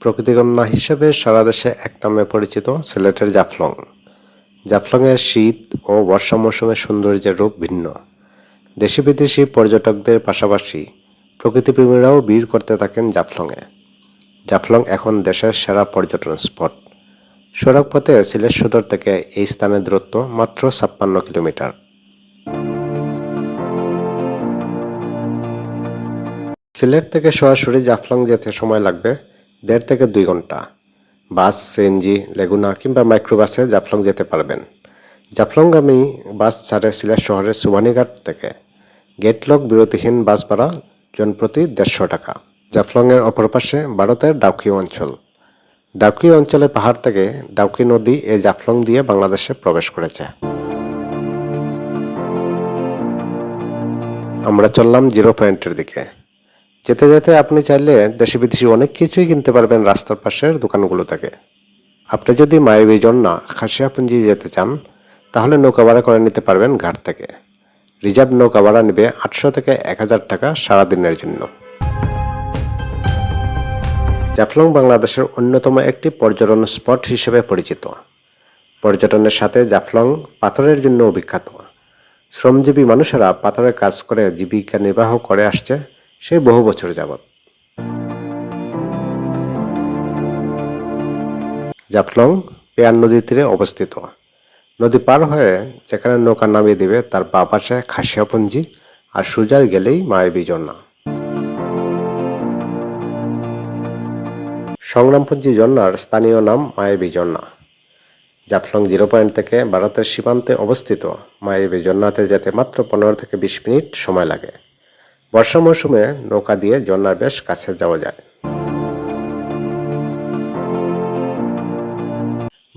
প্রকৃতিকন্যা হিসেবে সারা দেশে এক নামে পরিচিত সিলেটের জাফলং। জাফলংয়ের শীত ও বর্ষা মৌসুমের সৌন্দর্যের রূপ ভিন্ন। দেশি বিদেশি পর্যটকদের পাশাপাশি প্রকৃতিপ্রেমীরাও ভিড় করতে থাকেন জাফলংয়ে। জাফলং এখন দেশের সেরা পর্যটন স্পট। সড়ক পথে সিলেট সদর থেকে এই স্থানের দূরত্ব মাত্র ছাপ্পান্ন কিলোমিটার। সিলেট থেকে সরাসরি জাফলং যেতে সময় লাগবে দেড় থেকে দুই ঘণ্টা। বাস সিএনজি লেগুনা কিংবা মাইক্রোবাসে জাফলং যেতে পারবেন। জাফলংগামী বাস ছাড়ে সিলেট শহরের সুবানীঘাট থেকে। গেটলক বিরতিহীন বাস ভাড়া জনপ্রতি দেড়শো টাকা। জাফলংয়ের অপর পাশে ভারতের ডাউকি অঞ্চল। ডাউকি অঞ্চলের পাহাড় থেকে ডাউকি নদী এই জাফলং দিয়ে বাংলাদেশে প্রবেশ করেছে। আমরা চললাম জিরো পয়েন্টের দিকে। যেতে যেতে আপনি চাইলে দেশি বিদেশি অনেক কিছুই কিনতে পারবেন রাস্তার পাশের দোকানগুলো থেকে আপনি যদি মায়াবী জন্না খাসিয়াপুঞ্জি যেতে চান, তাহলে নৌকা ভাড়া করে নিতে পারবেন ঘাট থেকে। রিজার্ভ নৌকা ভাড়া নেবে আটশো থেকে এক হাজার টাকা সারাদিনের জন্য। জাফলং বাংলাদেশের অন্যতম একটি পর্যটন স্পট হিসেবে পরিচিত। পর্যটনের সাথে জাফলং পাথরের জন্য বিখ্যাত। শ্রমজীবী মানুষেরা পাথরের কাজ করে জীবিকা নির্বাহ করে আসছে। সেই বহু বছর যাবৎ। জাফলং পেয়ার নদীর তীরে অবস্থিত। নদী পার হয়ে যেখানে নৌকা নামিয়ে দিবে, তার বা পাশে খাসিয়াপুঞ্জি আর সুজার গেলেই মায়াবী ঝর্ণা সংগ্রামপুঞ্জি ঝর্ণার স্থানীয় নাম মায়াবী ঝর্ণা জাফলং জিরো পয়েন্ট থেকে ভারতের সীমান্তে অবস্থিত মায়াবী ঝর্ণাতে যেতে মাত্র পনেরো থেকে বিশ মিনিট সময় লাগে। বর্ষা মৌসুমে নৌকা দিয়ে ঝর্ণার বেশ কাছে যাওয়া যায়।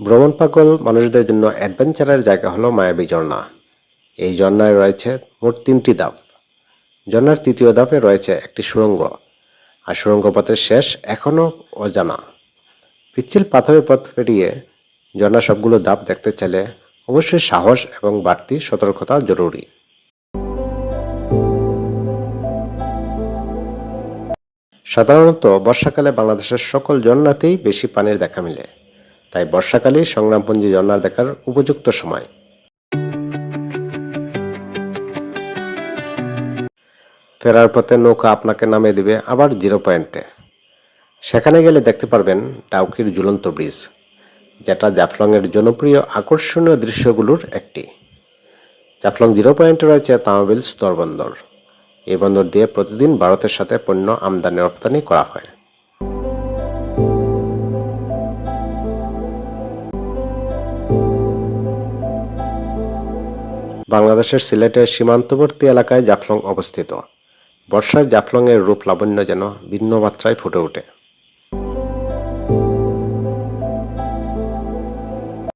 ভ্রমণ পাগল মানুষদের জন্য অ্যাডভেঞ্চারের জায়গা হলো মায়াবী ঝর্ণা। এই ঝর্ণায় রয়েছে মোট তিনটি ধাপ ঝর্ণার তৃতীয় ধাপে রয়েছে একটি সুড়ঙ্গ আর সুড়ঙ্গ পথের শেষ এখনও অজানা। পিচ্ছিল পাথরের পথ পেরিয়ে ঝর্ণা সবগুলো ধাপ দেখতে চাইলে অবশ্যই সাহস এবং বাড়তি সতর্কতা জরুরি। সাধারণত বর্ষাকালে বাংলাদেশের সকল ঝর্ণাতেই বেশি পানির দেখা মিলে। তাই বর্ষাকালেই সংগ্রামপুঞ্জি ঝর্ণা দেখার উপযুক্ত সময়। ফেরার পথে নৌকা আপনাকে নামিয়ে দিবে আবার জিরো পয়েন্টে। সেখানে গেলে দেখতে পারবেন টাউকির ঝুলন্ত ব্রিজ, যেটা জাফলংয়ের জনপ্রিয় আকর্ষণীয় দৃশ্যগুলোর একটি। জাফলং জিরো পয়েন্টে রয়েছে তামাবিল স্তরবন্দর। এই বন্দর দিয়ে প্রতিদিন ভারতের সাথে পণ্য আমদানি রপ্তানি করা হয়। বাংলাদেশের সিলেটের সীমান্তবর্তী এলাকায় জাফলং অবস্থিত। বর্ষায় জাফলংয়ের রূপ লাবণ্য যেন ভিন্ন মাত্রায় ফুটে ওঠে।